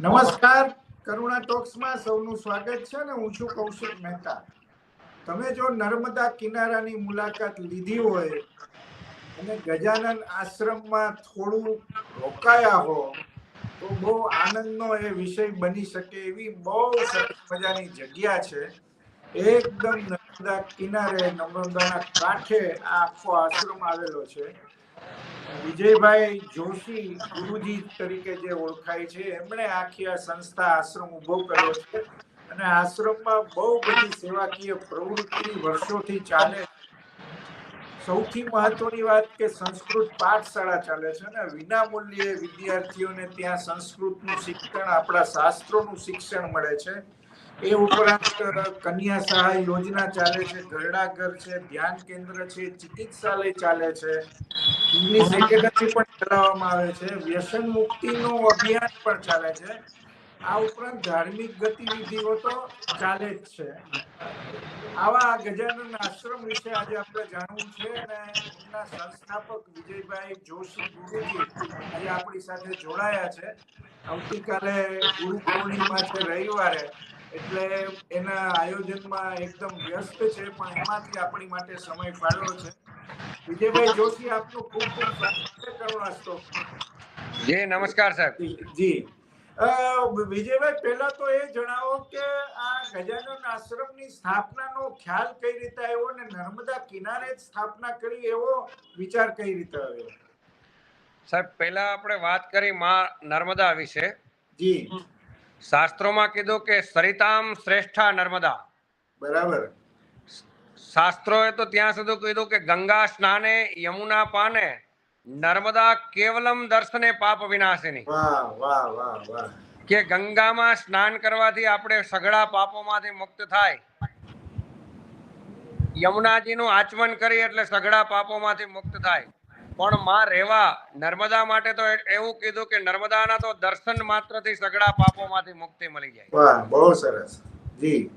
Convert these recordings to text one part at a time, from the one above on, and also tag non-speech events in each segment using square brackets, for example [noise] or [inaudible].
નમસ્કાર, કરુણા ટોક્સમાં સૌનું સ્વાગત છે અને હું છું કૌશિક મહેતા. તમે જો નર્મદા કિનારાની મુલાકાત લીધી હોય અને ગજાનન આશ્રમમાં થોડું રોકાયા હો, તો બહુ આનંદનો એ વિષય બની શકે એવી બહુ સરસ મજાની જગ્યા છે. એકદમ નર્મદા કિનારે નર્મદાના કાંઠે આ આખો આશ્રમ આવેલો છે. વિજયભાઈ જોશી ગુરુજી તરીકે જે ઓળખાય છે, એમણે આખી આ સંસ્થા આશ્રમ ઊભો કર્યો છે અને આશ્રમમાં બહુ બધી સેવાકીય પ્રવૃત્તિ વર્ષોથી ચાલે સૌથી મહત્વની વાત કે સંસ્કૃત પાઠશાળા ચાલે છે ને વિના મૂલ્યે વિદ્યાર્થીઓને ત્યાં સંસ્કૃતનું શિક્ષણ, આપણા શાસ્ત્રોનું શિક્ષણ મળે છે. એ ઉપરાંત કન્યા સહાય યોજના ચાલે છે ઘરડા ઘર છે, ધ્યાન કેન્દ્ર છે, ચિકિત્સાલય ચાલે છે. ઇંગ્લિશ એકેડમી પણ ચલાવવામાં આવે છે. વ્યસન મુક્તિનું અભિયાન પણ ચાલે છે. આ ઉપરાંત ધાર્મિક ગતિવિધિઓ તો ચાલે જ છે. આવા ગજાનન આશ્રમ વિશે આજે આપણે જાણવું છે અને એમના સંસ્થાપક વિજયભાઈ જોશી ગુરુજી આજે આપણી સાથે જોડાયા છે. આવતીકાલે ગુરુ પૂર્ણિમા છે રવિવારે એટલે એના આયોજનમાં એકદમ વ્યસ્ત છે પણ એમાંથી આપણી માટે સમય ફાળવ્યો છે. વિજયભાઈ જોશી આપનું ખૂબ ખૂબ સ્વાગત કરુણાસ્તો જી નમસ્કાર સાહેબ. જી. વિજયભાઈ પહેલા તો એ જણાવો કે આ ગજાનન આશ્રમની સ્થાપનાનો ખ્યાલ કઈ રીતે આવ્યો અને નર્મદા કિનારે જ સ્થાપના કરી એવો વિચાર કઈ રીતે આવ્યો? સાહેબ પહેલા આપણે વાત કરી માં નર્મદા વિશે. જી. શાસ્ત્રોમાં કીધું કે સરિતામ શ્રેષ્ઠા નર્મદા. બરાબર. શાસ્ત્રોએ તો ત્યાં સુધી કીધું કે ગંગા સ્નાને યમુના પાને નર્મદા કેવલમ દર્શને પાપ વિનાશિની. કે ગંગામાં સ્નાન કરવાથી આપણે સઘળા પાપોમાંથી મુક્ત થાય. યમુનાજીનું આચમન કરી એટલે સઘળા પાપોમાંથી મુક્ત થાય. પણ માં રેવા નર્મદા માટે તો એવું કીધું કે નર્મદાના તો દર્શન માત્રથી સઘળા પાપોમાંથી મુક્તિ મળી જાય. વાહ બહુ સરસ. જી.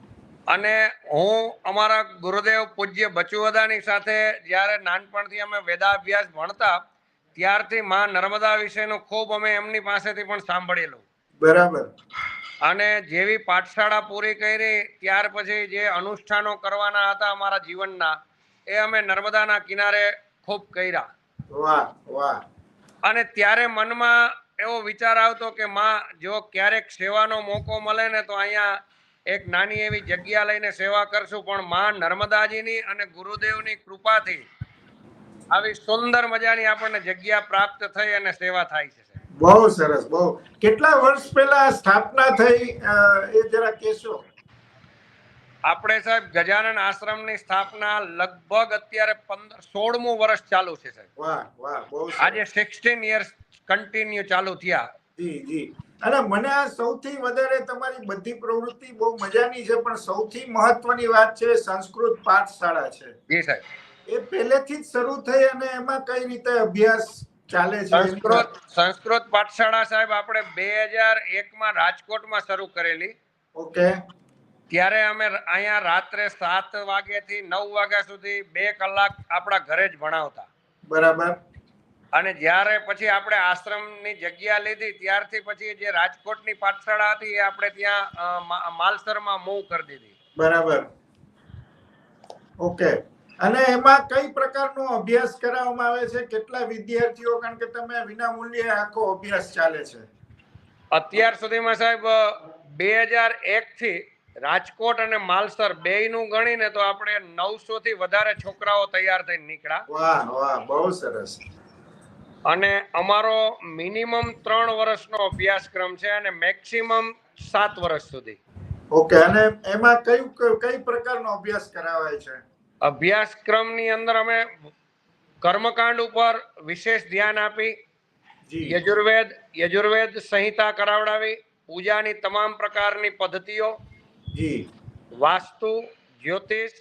અને હું અમારા ગુરુદેવ પૂજ્ય બચુવદાની સાથે જ્યારે નાનપણથી અમે વેદાભ્યાસ ભણતા ત્યારથી માં નર્મદા વિશેનું ખૂબ અમે એમની પાસેથી પણ સાંભળેલું. બરાબર. અને જેવી પાઠશાળા પૂરી કરી ત્યાર પછી જે અનુષ્ઠાનો કરવાના હતા અમારા જીવનના એ અમે નર્મદાના કિનારે ખૂબ કર્યા. વાહ વાહ. અને ત્યારે મનમાં એવો વિચાર આવતો કે માં જો ક્યારેક સેવાનો મોકો મળે ને તો અહીંયા એક નાની એવી જગ્યા લઈને સેવા કરશું પણ માં નર્મદાજીની અને ગુરુદેવની કૃપાથી આવી સુંદર મજાની આપણને જગ્યા પ્રાપ્ત થઈ અને સેવા થાય છે બહુ સરસ બહુ. કેટલા વર્ષ પહેલા સ્થાપના થઈ એ જરા કહેશો? આપણે સાહેબ ગજાનન આશ્રમની સ્થાપના લગભગ અત્યારે પંદર સોળમું વર્ષ ચાલુ છે સાહેબ. આજે સિક્સટીન યર્સ કન્ટિન્યુ ચાલુ થયા. જી જી. અને મને આ સૌથી વધારે તમારી બધી પ્રવૃત્તિ બહુ મજાની છે પણ સૌથી મહત્વની વાત છે સંસ્કૃત પાઠશાળા છે. જી સાહેબ. એ પહેલેથી જ શરૂ થઈ અને એમાં કઈ રીતે અભ્યાસ ચાલે છે? સંસ્કૃત સંસ્કૃત પાઠશાળા સાહેબ આપણે બે હજાર એકમાં રાજકોટમાં શરૂ કરેલી. ઓકે. ત્યારે અમે અહીંયા રાત્રે સાત વાગ્યાથી નવ વાગ્યા સુધી બે કલાક આપણા ઘરે જ ભણાવતા. બરાબર. અને જ્યારે પછી આપણે આશ્રમની જગ્યા લીધી ત્યારથી પછી જે રાજકોટની પાઠશાળા હતી એ આપણે ત્યાં માલસરમાં મૂવ કરી દીધી. બરાબર. ઓકે. અને એમાં કઈ પ્રકારનો અભ્યાસ કરાવવામાં આવે છે? કેટલા વિદ્યાર્થીઓ? કારણ કે તમે વિના મૂલ્યે આખો અભ્યાસ ચાલે છે. અત્યાર સુધીમાં સાહેબ બે હજાર એક થી રાજકોટ અને માલસર બેયનું ગણીને તો આપણે નવસો થી વધારે છોકરાઓ તૈયાર થઈને નીકળ્યા. વાહ વાહ બહુ સરસ. અને અમારો મિનિમમ ત્રણ વર્ષનો અભ્યાસક્રમ છે અને મેક્સિમમ સાત વર્ષ સુધી. ઓકે અને એમાં કયું કઈ પ્રકારનો અભ્યાસ કરાવાય છે? અભ્યાસક્રમની અંદર અમે કર્મકાંડ ઉપર વિશેષ ધ્યાન આપી યજુર્વેદ યજુર્વેદ સંહિતા કરાવડાવી પૂજાની તમામ પ્રકારની પદ્ધતિઓ જી. વાસ્તુ જ્યોતિષ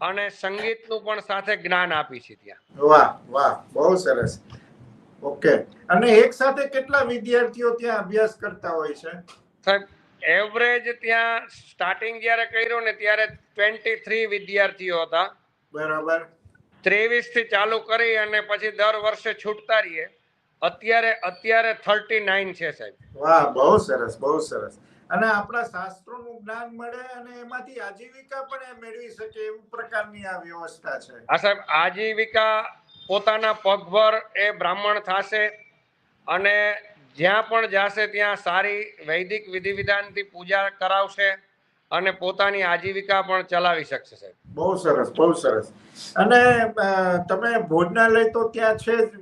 અને સંગીતનું પણ સાથે જ્ઞાન આપી છે ત્યાં. વાહ વાહ બહુ સરસ. ઓકે. અને એક સાથે કેટલા વિદ્યાર્થીઓ ત્યાં અભ્યાસ કરતા હોય છે? સાહેબ એવરેજ ત્યાં સ્ટાર્ટિંગ જ્યારે કર્યું ને ત્યારે ટ્વેન્ટી થ્રી વિદ્યાર્થીઓ હતા. બરાબર. ત્રેવીસથી ચાલુ કરી અને પછી દર વર્ષે છૂટતા રહીએ. અત્યારે અત્યારે થર્ટી નાઇન છે સાહેબ. વાહ બહુ સરસ બહુ સરસ. અને આપણા શાસ્ત્રોનું જ્ઞાન મળે અને એમાંથી આજીવિકા પણ મેળવી શકે એવું પ્રકારની આ વ્યવસ્થા છે. આ સાહેબ આજીવિકા પોતાના પગભર એ બ્રાહ્મણ થશે અને જ્યાં પણ જાશે ત્યાં સારી વૈદિક વિધિ વિધાનથી પૂજા કરાવશે અને પોતાની આજીવિકા પણ ચલાવી શકશે સાહેબ. બહુ સરસ બહુ સરસ. અને તમે ભોજનાલય તો ત્યાં છે જ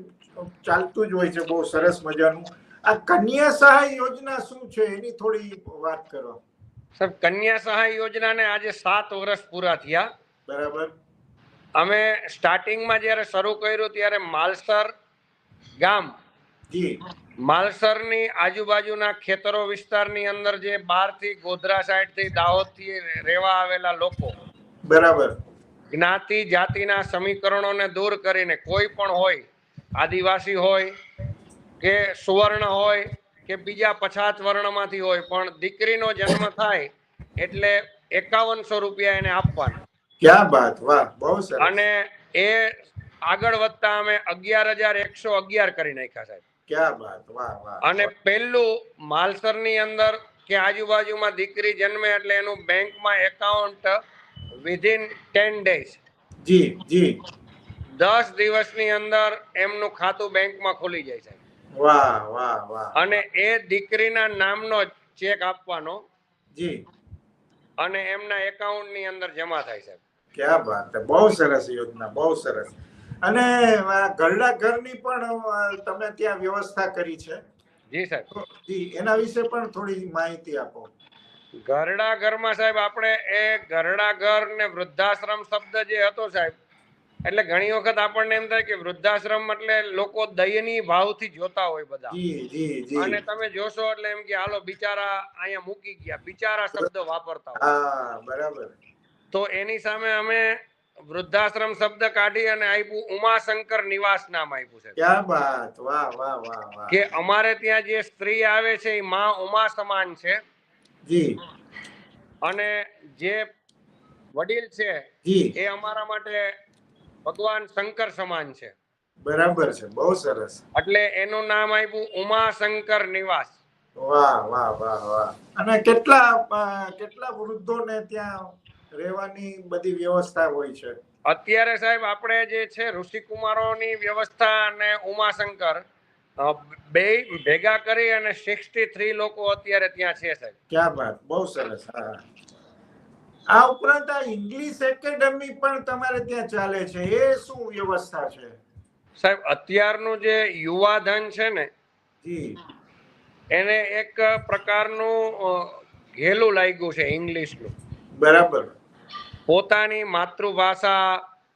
ચાલતું જ હોય છે બહુ સરસ મજાનું. આ કન્યા સહાય યોજના શું છે? એની થોડી વાત કરો. સર કન્યા સહાય યોજનાને આજે સાત વર્ષ પૂરા થયા. બરાબર. અમે સ્ટાર્ટિંગમાં જ્યારે શરૂ કર્યું ત્યારે માલસર ગામ માલસરની આજુબાજુના ખેતરો વિસ્તારની અંદર જે બહારથી ગોધરા સાઈડથી દાહોદથી રહેવા આવેલા લોકો બરાબર. જ્ઞાતિ જાતિના સમીકરણોને દૂર કરીને કોઈ પણ હોય આદિવાસી હોય કે સુવર્ણ હોય કે બીજા પછાત વર્ણમાંથી હોય પણ દીકરીનો જન્મ થાય એટલે એકાવનસો રૂપિયા એને આપવાના. ક્યાં બાત? વાહ બહુ સરસ. અને એ આગળ વધતા અમે અગિયાર હજાર એકસો અગિયાર કરી નાખ્યા સાહેબ. ક્યાં બાત? વાહ વાહ. અને પેલું માલસરની અંદર કે આજુબાજુમાં દીકરી જન્મે એટલે એનું બેંકમાં એકાઉન્ટ વિધિન ટેન ડેઝ જી જી. દસ દિવસની અંદર એમનું ખાતું બેંકમાં ખુલી જાય સાહેબ. વાહ વાહ વાહ. અને એ દીકરીના નામનો ચેક આપવાનો. જી. અને એમના એકાઉન્ટની અંદર જમા થાય સાહેબ. ક્યાં વાત બહુ સરસ યોજના બહુ સરસ. અને ઘરડા ઘરની પણ તમે ત્યાં વ્યવસ્થા કરી છે? જી સાહેબ. જી એના વિશે પણ થોડી માહિતી આપો. ઘરડા ઘરમાં સાહેબ આપણે એ ઘરડા ઘર ને વૃદ્ધાશ્રમ શબ્દ જે હતો સાહેબ એટલે ઘણી વખત આપણને એમ થાય કે વૃદ્ધાશ્રમ એટલે લોકો દયનીય ભાવથી જોતા હોય બધા. અને તમે જોશો એટલે એમ કે હાલો બિચારા અહીંયા મૂકી ગયા બિચારા શબ્દ વાપરતા હોય. બરાબર. તો એની સામે અમે વૃદ્ધાશ્રમ શબ્દ કાઢી અને આપ્યું ઉમાશંકર નિવાસ નામ આપ્યું છે. ક્યાં વાહ વાહ વાહ વાહ. કે અમારે ત્યાં જે સ્ત્રી આવે છે એ માં ઉમા સમાન છે. જી. અને જે વડીલ છે એ અમારા માટે ભગવાન શંકર સમાન છે. બરાબર છે બહુ સરસ. એટલે એનું નામ આપ્યું ઉમાશંકર નિવાસ. વાહ વાહ વાહ વાહ. અને કેટલા કેટલા વૃદ્ધોને ત્યાં રહેવાની બધી વ્યવસ્થા હોય છે? અત્યારે સાહેબ આપણે જે છે ઋષિકુમારોની વ્યવસ્થા અને ઉમાશંકર બે ભેગા કરી અને સિક્સટી થ્રી લોકો અત્યારે ત્યાં છે સાહેબ. ક્યાં વાત બહુ સરસ હા. આ ઉપરાંત આ ઇંગ્લિશ એકેડમી પણ તમારે ત્યાં ચાલે છે. એ શું વ્યવસ્થા છે? સાહેબ અત્યારનું જે યુવા ધન છે ને જી. એને એક પ્રકારનું ઘેલું લાગ્યું છે ઇંગ્લિશનું બરાબર. પોતાની માતૃભાષા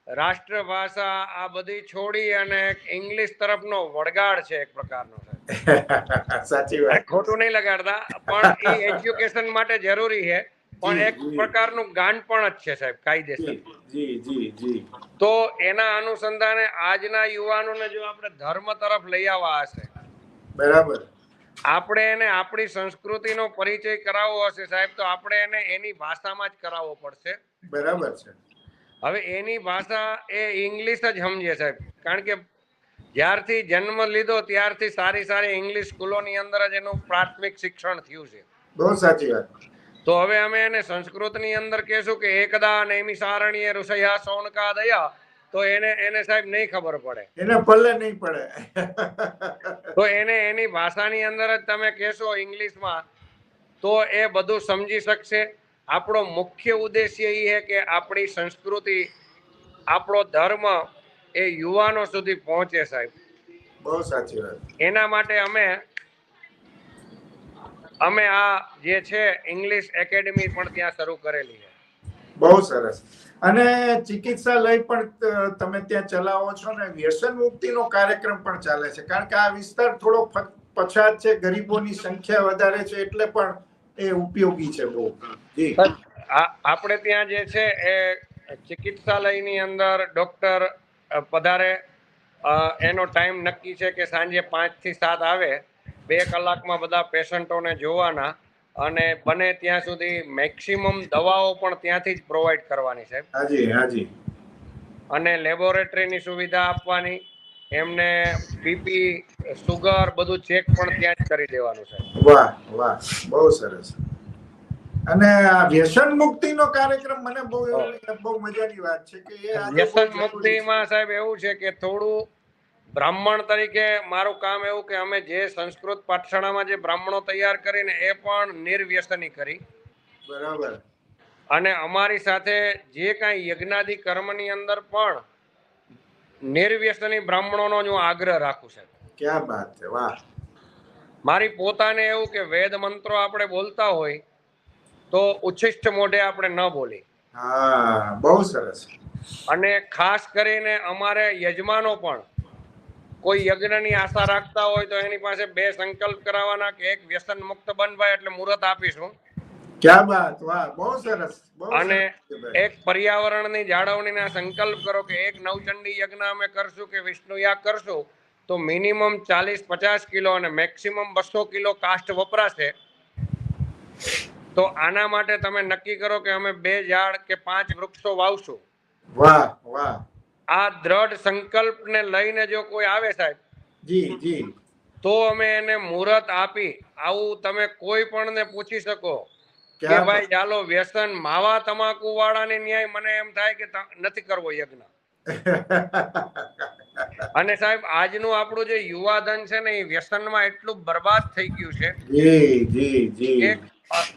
રાષ્ટ્રભાષા આ બધી છોડી અને ઇંગ્લિશ તરફનો વળગાડ છે એક પ્રકારનો. [laughs] સાચી વાત. ખોટું નહીં લગાડતા પણ એ એજ્યુકેશન માટે જરૂરી છે. પણ એક. પ્રકારનું ગાંડપણ જ છે સાહેબ કાયદેસર. જી જી જી. તો એના અનુસંધાને આજના યુવાનોને જો આપણે ધર્મ તરફ લઈ આવવા હશે બરાબર. આપણે એને આપણી સંસ્કૃતિનો પરિચય કરાવવો હશે સાહેબ તો આપણે એને એની ભાષામાં જ કરાવવો પડશે. બરાબર છે. હવે એની ભાષા એ ઇંગ્લિશ જ સમજે સાહેબ કારણ કે જ્યારથી જન્મ લીધો ત્યારથી સારી સારી ઇંગ્લિશ સ્કૂલોની અંદર જ એનું પ્રાથમિક શિક્ષણ થયું છે. બહુ સાચી વાત. તો હવે અમે એને સંસ્કૃતની અંદર કહેશું કે એકદા નૈમિષારણ્ય ઋષયા સોનકા દયા. તો એને એને સાહેબ નહીં ખબર પડે. એને પલ્લે નહીં પડે. તો એને એની ભાષાની અંદર જ તમે કહેશો ઇંગ્લિશમાં તો એ બધું સમજી શકશે. આપણો મુખ્ય ઉદ્દેશ્ય એ છે કે આપણી સંસ્કૃતિ આપણો ધર્મ એ યુવાનો સુધી પહોંચે સાહેબ. બહુ સાચી વાત. એના માટે અમે અમે આ જે છે ઇંગ્લિશ એકેડમી પણ ત્યાં શરૂ કરેલી છે. બહુ સરસ. અને ચિકિત્સાલય પણ તમે ત્યાં ચલાવો છો ને વ્યસન મુક્તિનો કાર્યક્રમ પણ ચાલે છે. કારણ કે આ વિસ્તાર થોડો પછાત છે ગરીબોની સંખ્યા વધારે છે એટલે પણ એ ઉપયોગી છે બહુ. આપણે ત્યાં જે છે એ ચિકિત્સાલયની અંદર ડોક્ટર પધારે એનો ટાઈમ નક્કી છે કે સાંજે પાંચથી સાત આવે. બે કલાકમાં બધા પેશન્ટોને જોવાના અને બને ત્યાં સુધી મેક્સિમમ દવાઓ પણ ત્યાંથી જ પ્રોવાઈડ કરવાની સાહેબ હાજી હાજી. અને લેબોરેટરીની સુવિધા આપવાની એમને બીપી સુગર બધું ચેક પણ ત્યાં જ કરી દેવાનું છે. વાહ વાહ. બહુ સરસ. અને આ વ્યસન મુક્તિનો કાર્યક્રમ મને બહુ બહુ મજાની વાત છે કે એ વ્યસન મુક્તિમાં સાહેબ એવું છે કે થોડું બ્રાહ્મણ તરીકે મારું કામ એવું કે અમે જે સંસ્કૃત પાઠશાળામાં જે બ્રાહ્મણો તૈયાર કરીને એ પણ નિર્વ્યસની કરી. બરાબર. અને અમારી સાથે જે કાંઈ યજ્ઞાદિ કર્મની અંદર પણ નિર્વ્યસની બ્રાહ્મણોનો જ હું આગ્રહ રાખું છું. ક્યાં વાત છે વાહ. મારી પોતાને એવું કે વેદ મંત્રો આપણે બોલતા હોય તો ઉચ્છિષ્ટ મોઢે આપણે ન બોલી હા બહુ સરસ. અને ખાસ કરીને અમારે યજમાનો પણ કોઈ યજ્ઞની આશા રાખતા હોય તો એની પાસે બે સંકલ્પ કરાવવાના કે એક વ્યસન મુક્ત બનવાય એટલે મુહૂર્ત આપીશું. ક્યાં બાત વાહ બહુ સરસ અને. એક પર્યાવરણની જાળવણીના સંકલ્પ કરો કે એક નવચંડી યજ્ઞ અમે કરશું કે વિષ્ણુ યાગ કરશું તો મિનિમમ ચાલીસ પચાસ કિલો અને મેક્સિમમ બસો કિલો કાસ્ટ વપરાશે. તો આના માટે તમે નક્કી કરો કે અમે બે ઝાડ કે પાંચ વૃક્ષો વાવશું. વાહ વાહ. આ દ્રઢ સંકલ્પને લઈને જો કોઈ આવે સાહેબ જી જી. તો અમે એને મુહૂર્ત આપી આવું તમે કોઈ પણ ને પૂછી શકો કે ભાઈ ચાલો વ્યસન માવા તમાકુ વાળાની ન્યાય મને એમ થાય કે નથી કરવો યજ્ઞ. [laughs] અને સાહેબ આજનું આપણું જે યુવાધન છે ને એ વ્યસનમાં એટલું બરબાદ થઈ ગયું છે જી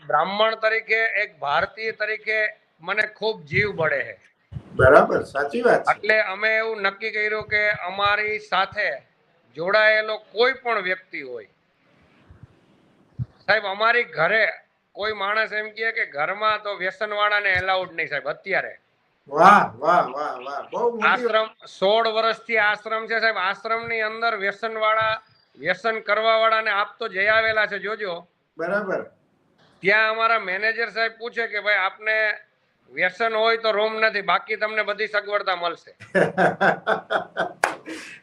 બ્રાહ્મણ તરીકે એક ભારતીય તરીકે મને ખૂબ જીવ બળે છે. બરાબર સાચી વાત એટલે અમે એવું નક્કી કર્યું કે અમારી સાથે જોડાયેલો કોઈ પણ વ્યક્તિ હોય સાહેબ અમારી ઘરે કોઈ માણસ એમ કહે કે ઘરમાં તો વ્યસન વાળાને એલાઉડ નહીં સાહેબ અત્યારે. વાહ વાહ વાહ વાહ બહુ આશ્રમ સોળ વર્ષથી આશ્રમ છે સાહેબ આશ્રમની અંદર વ્યસન વાળા વ્યસન કરવા વાળાને આપ તો જઈ આવેલા છે જોજો. બરાબર. ત્યાં અમારા મેનેજર સાહેબ પૂછે કે ભાઈ આપને વ્યસન હોય તો રૂમ નથી બાકી તમને બધી સગવડતા મળશે. [laughs]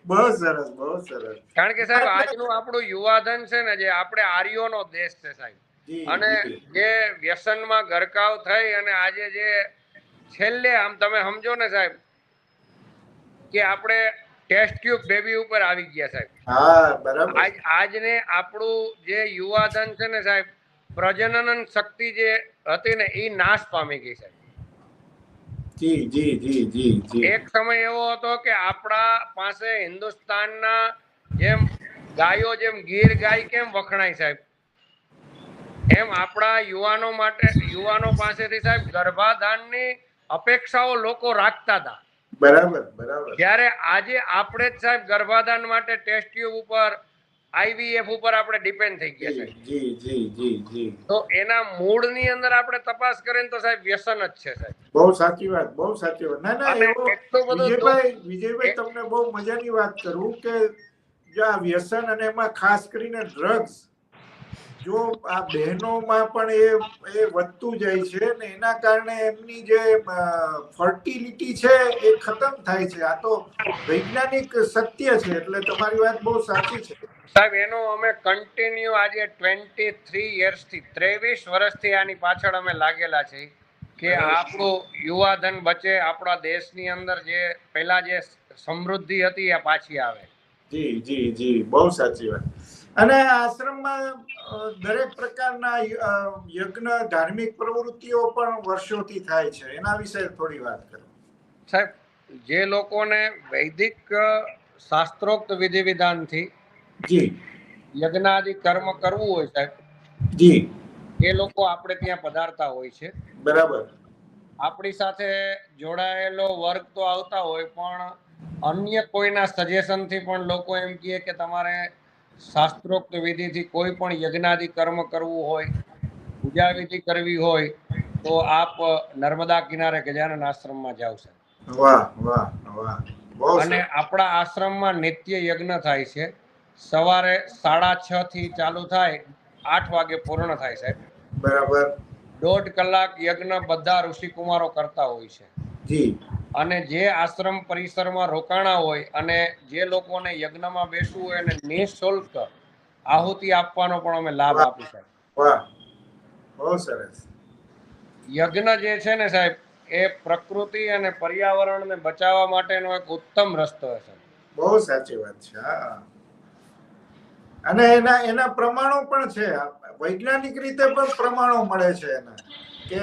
બહુ સરસ બહુ સરસ. કારણ કે સાહેબ આજનું આપણું યુવાધન છે ને જે આપણે આર્યોનો દેશ છે સાહેબ. અને જે વ્યસનમાં ગરકાવ થઈ અને આજે જે છેલ્લે આમ તમે સમજો ને સાહેબ કે આપણે ટેસ્ટ ટ્યુબ બેબી ઉપર આવી ગયા સાહેબ. આજ આજને આપણું જે યુવાધન છે ને સાહેબ પ્રજનન શક્તિ જે હતી ને એ નાશ પામી ગઈ સાહેબ. જી જી જી જી જી. એક સમય એવો હતો કે આપણા પાસે હિન્દુસ્તાનના જેમ ગાયો જેમ ગીર ગાય કેમ વખણાય સાહેબ? એમ આપણા યુવાનો માટે યુવાનો પાસેથી સાહેબ ગર્ભાધાનની અપેક્ષાઓ લોકો રાખતા હતા. બરાબર બરાબર. જ્યારે આજે આપણે જ સાહેબ ગર્ભાધાન માટે ટેસ્ટ ટ્યુબ ઉપર આઈવીએફ ઉપર આપણે ડિપેન્ડ થઈ ગયા છે. જી જી જી જી. તો એના મૂળની અંદર આપણે તપાસ કરીને તો સાહેબ વ્યસન જ છે સાહેબ. બહુ સાચી વાત બહુ સાચી વાત. ના ના એવો વિજયભાઈ વિજયભાઈ તમને બહુ મજાની વાત કરું કે જો આ વ્યસન અને એમાં ખાસ કરીને ડ્રગ્સ જો આ બહેનોમાં પણ એ એ વધતું જાય છે ને એના કારણે એમની જે ફર્ટિલિટી છે એ ખતમ થાય છે. આ તો વૈજ્ઞાનિક સત્ય છે એટલે તમારી વાત બહુ સાચી છે. સાહેબ એનો અમે કન્ટિન્યુ આજે ટ્વેન્ટી થ્રી યર્સથી ત્રેવીસ વર્ષથી આની પાછળ અમે લાગેલા છે કે આપણું યુવાધન બચે આપણા દેશની અંદર જે પહેલા જે સમૃદ્ધિ હતી એ પાછી આવે. જી જી જી બહુ સાચી વાત. અને આશ્રમમાં દરેક પ્રકારના યજ્ઞ ધાર્મિક પ્રવૃત્તિઓ પણ વર્ષોથી થાય છે. એના વિશે થોડી વાત કરો. સાહેબ જે લોકોને વૈદિક શાસ્ત્રોક્ત વિધિ વિધાનથી જી. યજ્ઞાદિ કર્મ કરવું હોય સાહેબ જી. એ લોકો આપણે ત્યાં પધારતા હોય છે. બરાબર. આપણી સાથે જોડાયેલો વર્ગ તો આવતા હોય પણ અન્ય કોઈના સજેશનથી પણ લોકો એમ કહે કે તમારે શાસ્ત્રોક્ત વિધિથી કોઈ પણ યજ્ઞાદિ કર્મ કરવું હોય પૂજા વિધિ કરવી હોય તો આપ નર્મદા કિનારે ગજાનન આશ્રમમાં વાહ બહુ અને આપણા આશ્રમમાં નિત્ય યજ્ઞ થાય છે. સવારે સાડા છ થી ચાલુ થાય આઠ વાગે પૂર્ણ થાય સાહેબ બરાબર. દોઢ કલાક યજ્ઞ બધા ઋષિકુમારો કરતા હોય છે. જી. અને જે આશ્રમ પરિસરમાં રોકાણા હોય અને જે લોકોને યજ્ઞમાં બેસવું હોય એને નિઃશુલ્ક આહુતિ આપવાનો પણ અમે લાભ આપી સાહેબ યજ્ઞ જે છે ને સાહેબ એ પ્રકૃતિ અને પર્યાવરણને બચાવવા માટેનો એક ઉત્તમ રસ્તો છે. બહુ સાચી વાત છે અને એના એના પ્રમાણો પણ છે. વૈજ્ઞાનિક રીતે પણ પ્રમાણો મળે છે એના. કે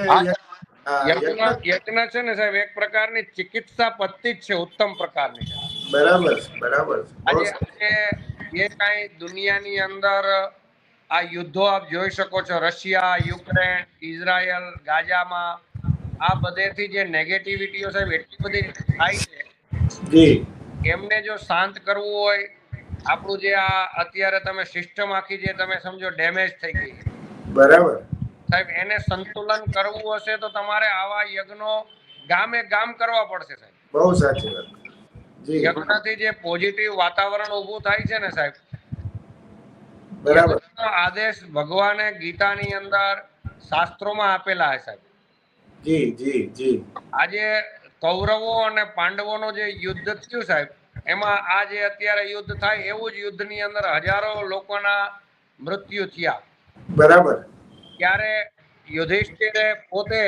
યજ્ઞ છે ને સાહેબ એક પ્રકારની ચિકિત્સા પદ્ધતિ છે ઉત્તમ પ્રકારની. બરાબર બરાબર એ કાંઈ દુનિયાની અંદર આ યુદ્ધો આપ જોઈ શકો છો રશિયા યુક્રેન ઇઝરાયલ ગાઝામાં આ બધેથી જે નેગેટિવિટીઓ સાહેબ એટલી બધી થાય છે એમને જો શાંત કરવું હોય આપણું જે આ અત્યારે તમે સિસ્ટમ આખી જે તમે સમજો ડેમેજ થઈ ગઈ છે. બરાબર. સાહેબ એને સંતુલન કરવું હશે તો તમારે આવા યજ્ઞો ગામે ગામ કરવા પડશે સાહેબ. બહુ સાચી વાત. યજ્ઞથી જે પોઝિટિવ વાતાવરણ ઊભું થાય છે ને સાહેબ બરાબર. આદેશ ભગવાને ગીતાની અંદર શાસ્ત્રોમાં આપેલા છે સાહેબ. જી જી જી. આજે કૌરવો અને પાંડવોનો જે યુદ્ધ થયું સાહેબ એમાં આ જે અત્યારે યુદ્ધ થાય એવું જ યુદ્ધની અંદર હજારો લોકોના મૃત્યુ થયા. બરાબર. ત્યારે યુધિષ્ઠિરે પોતે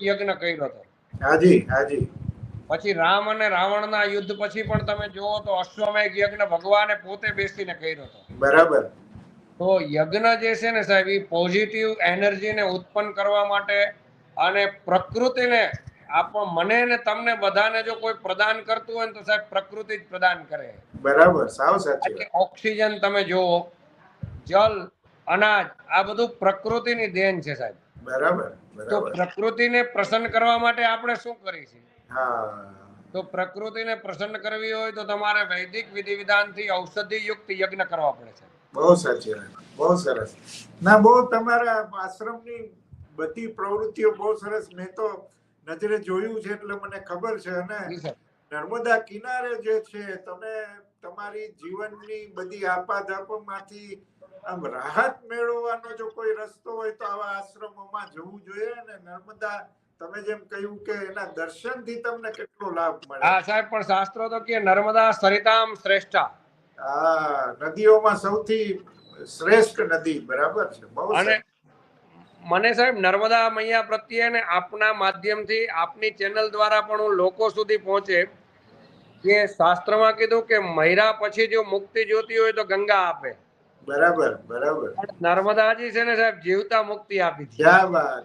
યજ્ઞ કર્યો હતો. હાજી હાજી. પછી રામ અને રાવણના યુદ્ધ પછી પણ તમે જુઓ તો અશ્વમેઘ યજ્ઞ ભગવાને પોતે બેસીને કર્યો હતો. બરાબર. તો યજ્ઞ જે છે ને સાહેબ એ પોઝિટિવ એનર્જીને ઉત્પન્ન કરવા માટે અને પ્રકૃતિને આપ મને ને તમને બધાને જો કોઈ પ્રદાન કરતું હોય તો સાહેબ પ્રકૃતિ જ પ્રદાન કરે. બરાબર સાવ સાચી ઓક્સિજન તમે જુઓ જલ અનાજ આ બધું પ્રકૃતિની દેન છે સાહેબ. બરાબર તો પ્રકૃતિને પ્રસન્ન કરવા માટે આપણે શું કરી છે તો પ્રકૃતિને પ્રસન્ન કરવી હોય તો તમારે વૈદિક વિધિ વિધાનથી ઔષધિ યુક્ત યજ્ઞ કરવા પડે છે. બહુ સાચી બહુ સરસ. ના બહુ તમારા આશ્રમની બધી પ્રવૃત્તિઓ બહુ સરસ. મેં તો નજરે જોયું છે એટલે મને ખબર છે. અને. નર્મદા કિનારે જે છે તમે તમારી જીવનની બધી આપાધાપોમાંથી આમ રાહત મેળવવાનો જો કોઈ રસ્તો હોય તો આવા આશ્રમોમાં જવું જોઈએ અને નર્મદા તમે જેમ કહ્યું કે એના દર્શનથી તમને કેટલો લાભ મળે. હા સાહેબ પણ શાસ્ત્રો તો કે નર્મદા સરિતામ શ્રેષ્ઠા. આ નદીઓમાં સૌથી શ્રેષ્ઠ નદી બરાબર છે બહુ અને મને સાહેબ નર્મદા મૈયા પ્રત્યે ને આપના માધ્યમથી આપની ચેનલ દ્વારા પણ હું લોકો સુધી પહોંચે કે શાસ્ત્રમાં કીધું કે મહિરા પછી જો મુક્તિ જોતી હોય તો ગંગા આપે. બરાબર બરાબર. નર્મદાજી છે ને સાહેબ જીવતા મુક્તિ આપી ક્યાં વાત.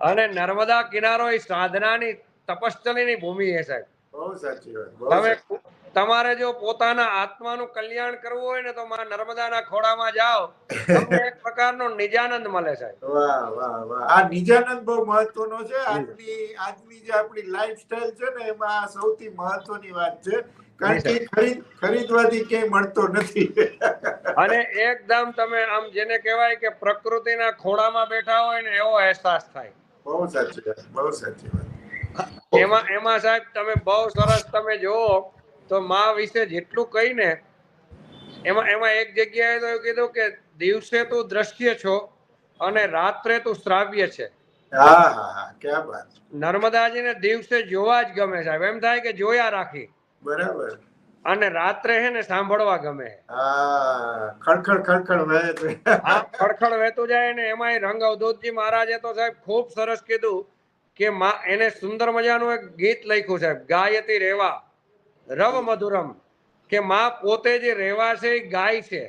અને નર્મદા કિનારો એ સાધનાની તપસ્થલીની ભૂમિ છે સાહેબ. બહુ સાચી વાત તમે તમારે જો પોતાના આત્માનું કલ્યાણ કરવું હોય ને તો માં નર્મદાના ખોળામાં જાઓ તમને એક પ્રકારનો નિજાનંદ મળે સાહેબ. વાહ વાહ વાહ. આ નિજાનંદ બહુ મહત્વનો છે. આજની આજની જે આપણી લાઈફસ્ટાઈલ છે ને એમાં સૌથી મહત્વની વાત છે કારણ કે ખરીદ ખરીદવાથી ક્યાંય મળતો નથી. અને એકદમ તમે આમ જેને કહેવાય કે પ્રકૃતિના ખોળામાં બેઠા હોય ને એવો અહેસાસ થાય. બહુ સાચી બહુ સાચી વાત. એમાં એમાં સાહેબ તમે બહુ સરસ તમે જુઓ તો મા વિશે જેટલું કહીને એમાં એમાં એક જગ્યાએ તો એવું કીધું કે દિવસે તું દ્રશ્ય છો અને રાત્રે તું શ્રાવ્ય છે. નર્મદાજી નર્મદાજીને દિવસે જોવા જ ગમે સાહેબ. એમ થાય કે જોયા રાખી. બરાબર. અને રાત્રે હે ને સાંભળવા ગમે. ખડખડ ખડખડ વહે આ ખડખડ વહેતું જાય ને એમાં રંગ અવધૂતજી મહારાજે તો સાહેબ ખૂબ સરસ કીધું કે માં એને સુંદર મજાનું એક ગીત લખ્યું સાહેબ ગાયતી રેવા રવ મધુરમ કે માં પોતે જે રેવા છે એ ગાય છે.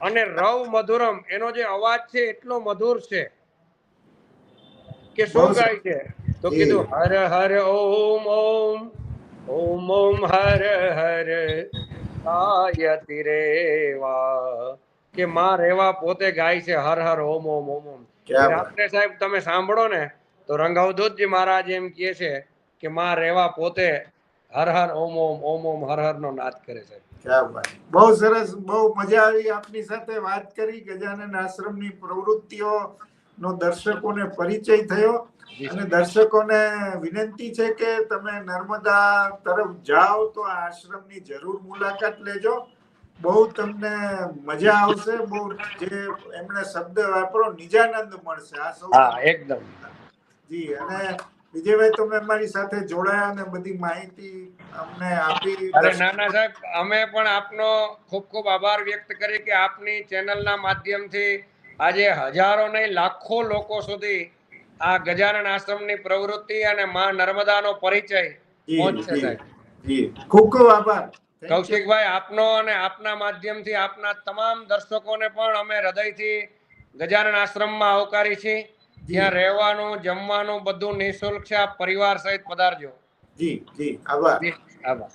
અને રવ મધુરમ એનો જે અવાજ છે એટલો મધુર છે કે શું ગાય છે? તો કીધું હર હર ઓમ ઓમ ઓમ ઓમ હર હર ગાયતી રેવા કે માં રેવા પોતે ગાય છે હર હર ઓમ ઓમ ઓમ ઓમ. રાત્રે સાહેબ તમે સાંભળો ને તો રંગાવધૂતજી મહારાજ એમ કહે છે કે માં રેવા પોતે હર હર ઓમ ઓમ ઓમ ઓમ હર હર નો નાદ કરે છે. બહુ સરસ બહુ મજા આવી આપની સાથે વાત કરી ગજાનન આશ્રમની પ્રવૃત્તિઓ નો દર્શકોને પરિચય થયો. અને દર્શકોને વિનંતી છે કે તમે નર્મદા તરફ જાઓ તો આ આશ્રમની જરૂર મુલાકાત લેજો. બહુ તમને મજા આવશે બહુ જે એમણે શબ્દ વાપરો નિજાનંદ મળશે. આ સૌ હા એકદમ. જી અને વિજયભાઈ તમે અમારી સાથે જોડાયા અને બધી માહિતી અમને આપી. અરે ના ના સાહેબ અમે પણ આપનો ખૂબ ખૂબ આભાર વ્યક્ત કરી કે આપની ચેનલના માધ્યમથી આજે હજારો નહીં લાખો લોકો સુધી આ ગજાનન આશ્રમની પ્રવૃત્તિ અને માં નર્મદાનો પરિચય પહોંચશે સાહેબ. ખૂબ ખૂબ આભાર. કૌશિકભાઈ આપનો અને આપના માધ્યમથી આપના તમામ દર્શકોને પણ અમે હૃદયથી ગજાનન આશ્રમમાં આવકારી છીએ ત્યાં રહેવાનું જમવાનું બધું નિઃશુલ્ક છે. આપ પરિવાર સહિત પધારજો. જી જી. આભાર. આભાર.